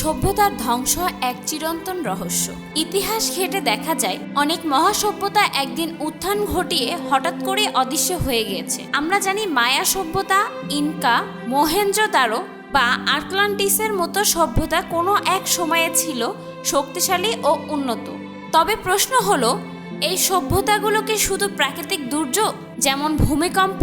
সভ্যতার ধ্বংস এক চিরন্তন রহস্য। ইতিহাস ঘেটে দেখা যায়, অনেক মহাসভ্যতা একদিন উত্থান ঘটিয়ে হঠাৎ করে অদৃশ্য হয়ে গিয়েছে। আমরা জানি মায়া সভ্যতা, ইনকা মহেন্দ্রদারো বা আটলান্টিসের মতো সভ্যতা কোনো এক সময়ে ছিল শক্তিশালী ও উন্নত। তবে প্রশ্ন হলো, এই সভ্যতাগুলোকে শুধু প্রাকৃতিক দুর্যোগ, যেমন ভূমিকম্প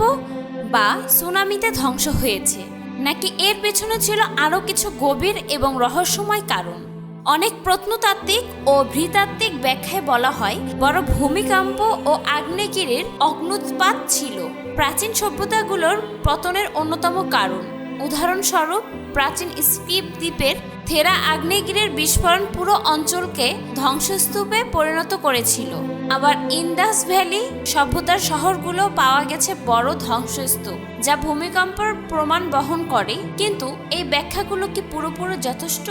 বা সুনামিতে ধ্বংস হয়েছে? নাকি এর পেছনে ছিল আরও কিছু গভীর এবং রহস্যময় কারণ? অনেক প্রত্নতাত্ত্বিক ও ভৃতাত্ত্বিক ব্যাখ্যায় বলা হয়, বড় ভূমিকম্প ও আগ্নেয়গিরির অগ্নুৎপাত ছিল। প্রাচীন সভ্যতাগুলোর পতনের অন্যতম কারণ। উদাহরণস্বরূপ, প্রাচীন স্কিপ দ্বীপের থেরা আগ্নেয়গিরির বিস্ফোরণ পুরো অঞ্চলকে ধ্বংসস্তূপে পরিণত করেছিল। আবার ইন্দাস ভ্যালি সভ্যতার শহরগুলো পাওয়া গেছে বড় ধ্বংসস্তূপ, যা ভূমিকম্পের প্রমাণ বহন করে। কিন্তু এই ব্যাখ্যাগুলো কি পুরোপুরি যথেষ্ট?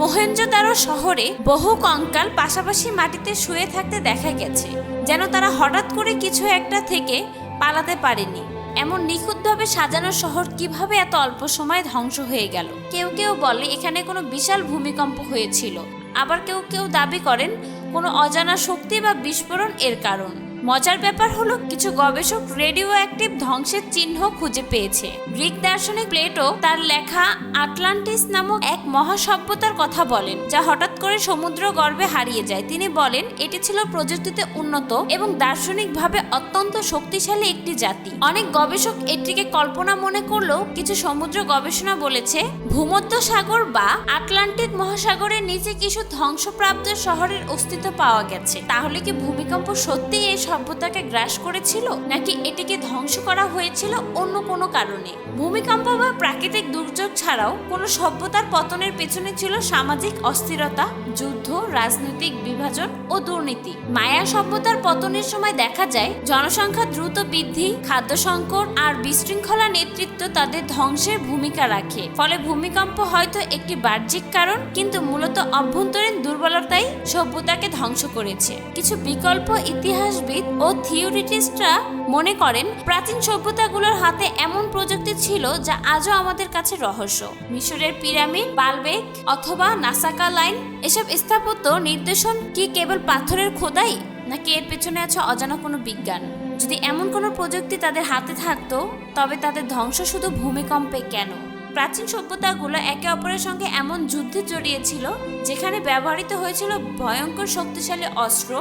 মহেঞ্জোদারো শহরে বহু কঙ্কাল পাশাপাশি মাটিতে শুয়ে থাকতে দেখা গেছে, যেন তারা হঠাৎ করে কিছু একটা থেকে পালাতে পারেনি। এমন নিখুঁতভাবে সাজানো শহর কীভাবে এত অল্প সময়ে ধ্বংস হয়ে গেল? কেউ কেউ বলে এখানে কোনো বিশাল ভূমিকম্প হয়েছিল। আবার কেউ কেউ দাবি করেন কোনো অজানা শক্তি বা বিস্ফোরণ এর কারণ। মজার ব্যাপার হলো কিছু গবেষক রেডিও অ্যাক্টিভ ধ্বংসের চিহ্ন খুঁজে পেয়েছে। গ্রিক দার্শনিক প্লেটো তার লেখা আটলান্টিস নামক এক মহাসভ্যতার কথা বলেন, যা হঠাৎ করে সমুদ্র গর্ভে হারিয়ে যায়। তিনি বলেন, এটি ছিল প্রযুক্তিতে উন্নত এবং দার্শনিকভাবে অত্যন্ত শক্তিশালী একটি জাতি। অনেক গবেষক এটিকে কল্পনা মনে করলেও কিছু সমুদ্র গবেষণা বলেছে, ভূমধ্য সাগর বা আটলান্টিক মহাসাগরের নিচে কিছু ধ্বংসপ্রাপ্ত শহরের অস্তিত্ব পাওয়া গেছে। তাহলে কি ভূমিকম্প সত্যি এই সভ্যতাকে গ্রাস করেছিল, নাকি এটিকে ধ্বংস করা হয়েছিল অন্য কোনো কারণে? ভূমিকম্প বা প্রাকৃতিক দুর্যোগ ছাড়াও কোনো সভ্যতার পতনের পেছনে ছিল সামাজিক অস্থিরতা, যুদ্ধ, রাজনৈতিক বিভাজন ও দুর্নীতি। মায়া সভ্যতার পতনের সময় দেখা যায়, জনসংখ্যা দ্রুত বৃদ্ধি, খাদ্য সংকট আর বিশৃঙ্খলা নেতৃত্ব তাদের ধ্বংসের ভূমিকা রাখে। ফলে ভূমিকম্প হয়তো একটি বাহ্যিক কারণ, কিন্তু মূলত অভ্যন্তরীণ দুর্বলতাই সভ্যতাকে ধ্বংস করেছে। কিছু বিকল্প ইতিহাসবিদ ও থিওরিটিস্টরা মনে করেন, প্রাচীন সভ্যতাগুলোর হাতে এমন প্রযুক্তি ছিল যা আজও আমাদের কাছে রহস্য। মিশরের পিরামিড, বালবেক অথবা নাসাকা লাইন, এসব স্থাপত্য নির্দেশন কি কেবল পাথরের খোদাই, নাকি এর পেছনে আছে অজানা কোনো বিজ্ঞান? যদি এমন কোনো প্রযুক্তি তাদের হাতে থাকতো, তবে তাদের ধ্বংস শুধু ভূমিকম্পে কেন? প্রাচীন সভ্যতাগুলো একে অপরের সঙ্গে এমন যুদ্ধে জড়িয়েছিল, যেখানে ব্যবহৃত হয়েছিল ভয়ঙ্কর শক্তিশালী অস্ত্র,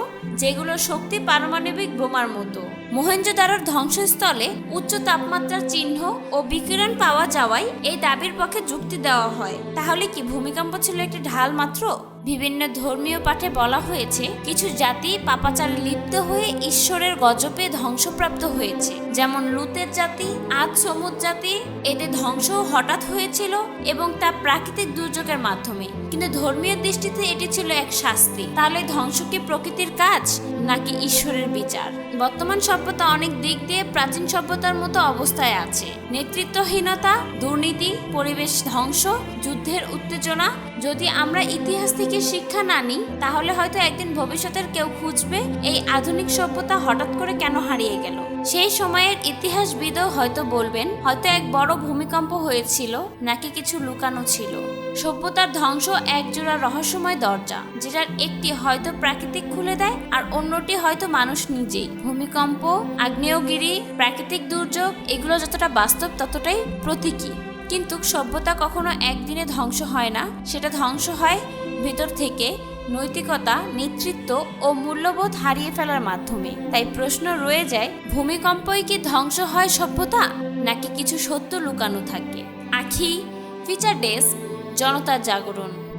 যেগুলো শক্তি পারমাণবিক বোমার মতো। মোহেঞ্জোদারোর ধ্বংসস্থলে উচ্চ তাপমাত্রার চিহ্ন ও বিকিরণ পাওয়া যাওয়ায় এই দাবির পক্ষে যুক্তি দেওয়া হয়। তাহলে কি ভূমিকম্প ছিল একটি ঢাল মাত্র? বিভিন্ন ধর্মীয় পাঠে বলা হয়েছে, কিছু জাতি পাপাচারে লিপ্ত হয়ে ঈশ্বরের গজবে ধ্বংসপ্রাপ্ত হয়েছে। যেমন লুতের জাতি, আজ সমুদ জাতি, এতে ধ্বংস হঠাৎ হয়েছিল এবং তা প্রাকৃতিক দুর্যোগের মাধ্যমে। কিন্তু ধর্মীয় দৃষ্টিতে এটি ছিল এক শাস্তি। তাহলে ধ্বংস কি প্রকৃতির কাজ, নাকি ঈশ্বরের বিচার? বর্তমান সভ্যতা অনেক দিক দিয়ে প্রাচীন সভ্যতার মতো অবস্থায় আছে। নেতৃত্বহীনতা, দুর্নীতি, পরিবেশ ধ্বংস, যুদ্ধের উত্তেজনা। যদি আমরা ইতিহাস থেকে শিক্ষা না নিই, তাহলে হয়তো একদিন ভবিষ্যতের কেউ খুঁজবে এই আধুনিক সভ্যতা হঠাৎ করে কেন হারিয়ে গেল। সেই সময়ের ইতিহাসবিদও হয়তো বলবেন, হয়তো এক বড় ভূমিকম্প হয়েছিল, নাকি কিছু লুকানো ছিল। সভ্যতার ধ্বংস একজোড়া রহস্যময় দরজা, যেটার একটি হয়তো প্রাকৃতিক খুলে দেয় আর অন্যটি হয়তো মানুষ নিজেই। ভূমিকম্প, আগ্নেয়গিরি, প্রাকৃতিক দুর্যোগ, এগুলো যতটা বাস্তব ততটাই প্রতীকী। কিন্তু সভ্যতা কখনো একদিনে ধ্বংস হয় না, সেটা ধ্বংস হয় ভেতর থেকে নৈতিকতা, নেতৃত্ব ও মূল্যবোধ হারিয়ে ফেলার মাধ্যমে। তাই প্রশ্ন রয়ে যায়, ভূমিকম্পই কি ধ্বংস হয় সভ্যতা, নাকি কিছু সত্য লুকানো থাকে? আখি ফিচার ডেস্ক জনতার জাগরণ।